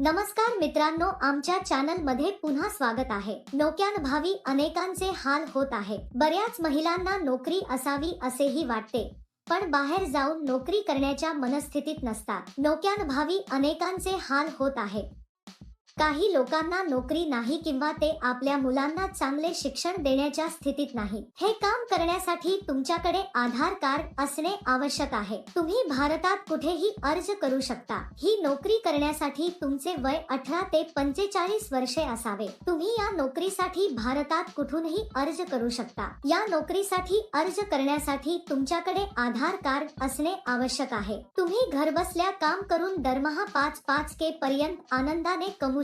नमस्कार मित्रांनो आमच्या चॅनलमध्ये पुन्हा स्वागत आहे. नोक्यान भावी अनेकांचे हाल होत आहे. बऱ्याच महिलांना नोकरी असावी असेही वाटते. पण बाहेर जाऊन नोकरी करण्याच्या मनस्थितीत नसतात. नोक्यानभावी अनेकांचे हाल होत आहे. काही लोकांना नोकरी नाही किंवा ते आपल्या मुलांना चांगले शिक्षण देण्याच्या स्थितीत नाही हे काम करण्यासाठी तुमच्याकडे आधार कार्ड असणे आवश्यक आहे. तुम्ही भारतात कुठेही अर्ज करू शकता. ही नोकरी करण्यासाठी तुमचे वय अठरा ते पंचेचाळीस वर्षे असावे. तुम्ही या नोकरीसाठी भारतात कुठूनही अर्ज करू शकता. या नोकरीसाठी अर्ज करण्यासाठी तुमच्याकडे आधार कार्ड असणे आवश्यक आहे. तुम्ही घरबसल्या काम करून दरमहा पाच पाच के पर्यंत आनंदाने कमवू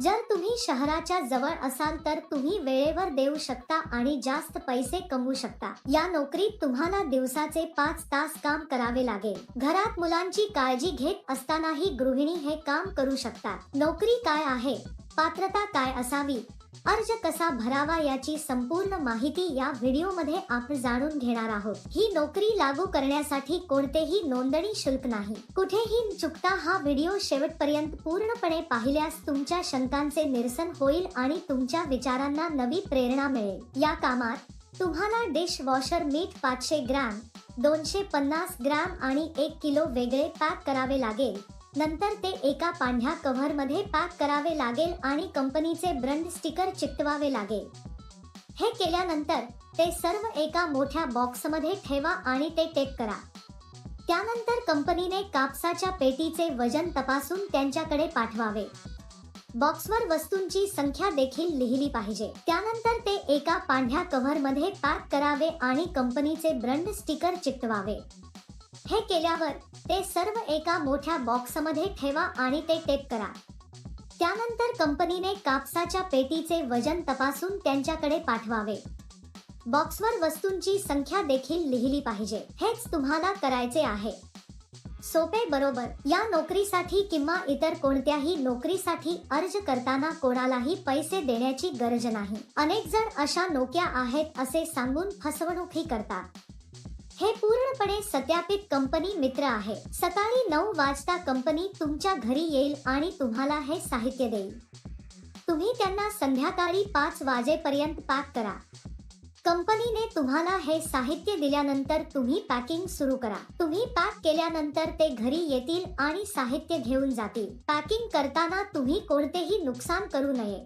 जर तुम्ही शहराच्या जवळ असाल तर तुम्ही वेळेवर देऊ शकता आणि जास्त पैसे कमवू शकता. या नोकरीत तुम्हाला दिवसाचे पाच तास काम करावे लागेल. घरात मुलांची काळजी घेत असतानाही गृहिणी हे काम करू शकतात. नोकरी काय आहे? पात्रता काय असावी? अर्ज कसा भरावा याची संपूर्ण माहिती या व्हिडिओमध्ये आपण जाणून घेणार आहोत. ही नोकरी लागू करण्यासाठी कोणतेही नोंदणी शुल्क नाही. कुठेही चुकता हा व्हिडिओ शेवटपर्यंत पूर्णपणे पाहिल्यास तुमच्या शंकांचे निरसन होईल आणि तुमच्या विचारांना नवी प्रेरणा मिळेल. या कामात तुम्हाला डिश वॉशर मीठ पाचशे ग्रॅम दोनशे पन्नास ग्रॅम आणि एक किलो वेगळे पॅक करावे लागेल. नंतर ते एका पांढऱ्या कव्हरमध्ये पॅक करावे लागेल आणि कंपनीचे ब्रँड स्टिकर चिकटवावे लागेल. हे केल्यानंतर ते सर्व एका मोठ्या बॉक्समध्ये ठेवा आणि ते टेप करा. त्यानंतर कंपनीने कापसाच्या पेटीचे वजन तपासून त्यांच्याकडे पाठवावे. बॉक्सवर वस्तूंची संख्या देखील लिहिली पाहिजे. त्यानंतर ते एका पांढऱ्या कव्हरमध्ये पॅक करावे आणि कंपनीचे ब्रँड स्टिकर चिकटवावे. हे केल्यावर ते सर्व एका मोठ्या बॉक्समध्ये ठेवा आणि ते टेप करा. त्यानंतर कंपनीने कापसाच्या पेटीचे वजन तपासून त्यांच्याकडे पाठवावे. बॉक्सवर वस्तूंची संख्या देखील लिहिली पाहिजे. हेच तुम्हाला करायचे आहे. सोपे बरोबर. या नोकरीसाठी किंवा इतर कोणत्याही नोकरीसाठी अर्ज करताना कोणालाही पैसे देण्याची गरज नाही. अनेक जण अशा नोक्या आहेत असे सांगून फसवणूकही करतात. हे पूर्णपणे सत्यापित कंपनी मित्र आहे. सकाळी नऊ वाजता कंपनी तुमच्या घरी येईल आणि तुम्हाला हे साहित्य देईल. तुम्ही त्यांना संध्याकाळी पाच वाजेपर्यंत पॅक करा. कंपनीने तुम्हाला हे साहित्य दिल्यानंतर तुम्ही पॅकिंग सुरू करा. तुम्ही पॅक केल्यानंतर ते घरी येतील आणि साहित्य घेऊन जातील. पॅकिंग करताना तुम्ही कोणतेही नुकसान करू नये.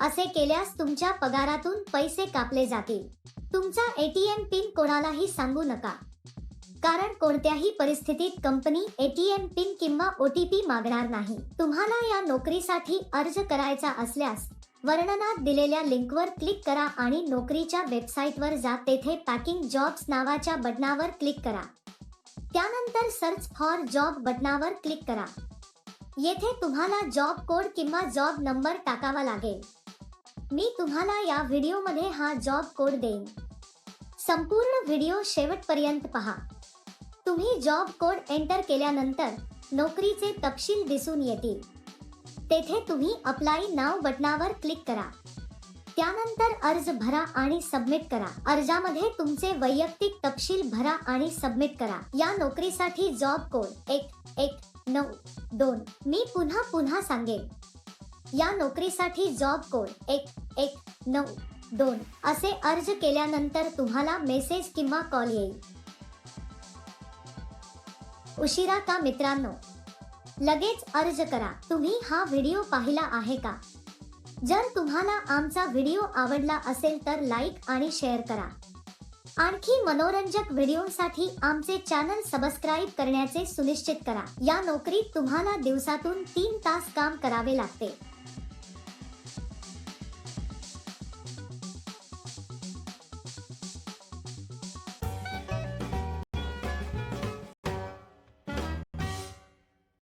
असे केल्यास तुमच्या पगारातून पैसे कापले जातील. तुमचा एटीएम पिन कोणालाही सांगू नका. कारण कोणत्याही परिस्थितीत कंपनी एटीएम पिन किंवा ओटीपी मागणार नाही. तुम्हाला या नोकरीसाठी अर्ज करायचा असल्यास वर्णनात दिलेल्या लिंकवर क्लिक करा आणि नोकरीच्या वेबसाईटवर जा. तेथे पॅकिंग जॉब्स नावाच्या बटनावर क्लिक करा. त्यानंतर सर्च फॉर जॉब बटनावर क्लिक करा. येथे तुम्हाला जॉब कोड किंवा जॉब नंबर टाकावा लागेल. मी तुम्हाला या व्हिडिओमध्ये हा जॉब कोड देईन. संपूर्ण व्हिडिओ शेवटपर्यंत पहा. तुम्ही जॉब कोड एंटर केल्यानंतर नोकरीचे तपशील दिसून येतील. तेथे तुम्ही अप्लाय नाव बटनावर क्लिक करा. त्यानंतर अर्ज भरा आणि सबमिट करा. अर्जामध्ये तुमचे वैयक्तिक तपशील भरा आणि सबमिट करा. या नोकरीसाठी जॉब कोड एक एक नऊ दोन मी पुन्हा पुन्हा सांगेन. या नोकरीसाठी जॉब कोड एक एक नऊ दोन. असे अर्ज केल्यानंतर तुम्हाला मेसेज किंवा कॉल येईल. उशिरा का मित्रांनो? लगेच अर्ज करा. तुम्ही हा व्हिडिओ पाहिला आहे का? जर तुम्हाला आमचा व्हिडिओ आवडला असेल तर लाईक आणि शेअर करा. आणखी मनोरंजक व्हिडिओसाठी आमचे चॅनल सबस्क्राईब करण्याचे सुनिश्चित करा. या नोकरीत तुम्हाला दिवसातून तीन तास काम करावे लागते.